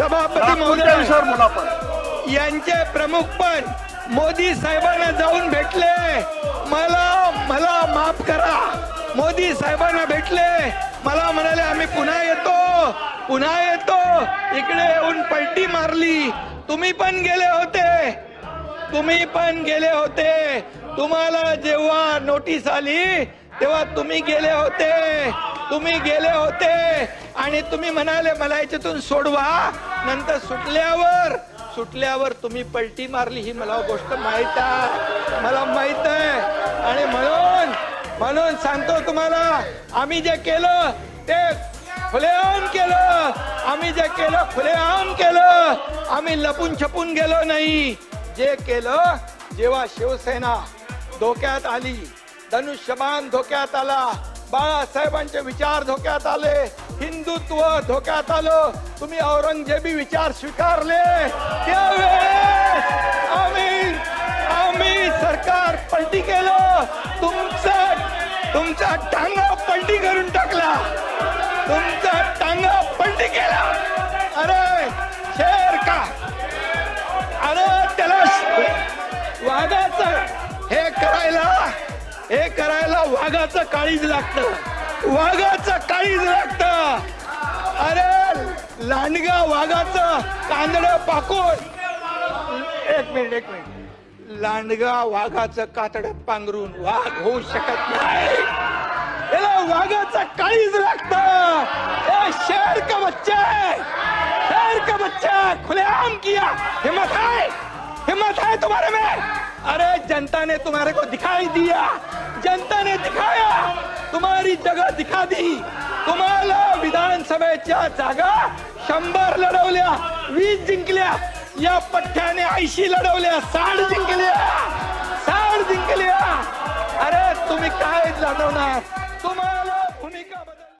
सभापती महोदय यांचे प्रमुख पण मोदी साहेबांना जाऊन भेटले. मला मला माफ करा. मोदी साहेबांना भेटले. मला म्हणाले आम्ही पुन्हा येतो पुन्हा येतो. इकडे येऊन पलटी मारली. तुम्ही पण गेले होते. तुम्ही पण गेले होते. तुम्हाला जेव्हा नोटीस आली तेव्हा तुम्ही गेले होते. तुम्ही गेले होते. आणि तुम्ही म्हणाले मला याच्यातून सोडवा. नंतर सुटल्यावर सुटल्यावर तुम्ही पलटी मारली ही मला गोष्ट माहीत आहे. मला माहीत आहे. आणि म्हणून म्हणून सांगतो तुम्हाला आम्ही जे केलं ते खुलेआम केलं. आम्ही जे केलं खुलेआम केलं. आम्ही लपून छपून गेलो नाही. जे केलं जेव्हा शिवसेना धोक्यात आली धनुष्यबाण धोक्यात आला बाळासाहेबांचे विचार धोक्यात आले हिंदुत्व धोक्यात आलं. तुम्ही औरंगजेबी विचार स्वीकारले. त्यावेळेस आम्ही आम्ही सरकार पलटी केलं. तुमचं तुमचा टांगा पलटी करून टाकला. तुम हे करायला वाघाचं काळीज लागत. वाघाचं काळीज लागत. अरे लांडगा वाघाचं कांदड पाकून. एक मिनिट एक मिनिट. लांडगा वाघाचं कातड पांघरून वाघ होऊ शकत नाही. याला वाघाचं काळीज लागत. शेर का बच्चा! शेर का बच्चा खुलेआम किया. हिम्मत है हिम्मत है तुम्हारे में? अरे जनता ने तुम्हारे को दिखाई दिया. जनता ने दिखाया. तुम्हारी जगह दिखा दी. तुम्हाला विधानसभेच्या जागा शंभर लढवल्या वीस जिंकल्या. या पठ्ठ्याने ऐंशी लढवल्या साठ जिंकल्या. साठ जिंकल्या. अरे तुम्ही काय लढवणार? तुम्हाला भूमिका बदल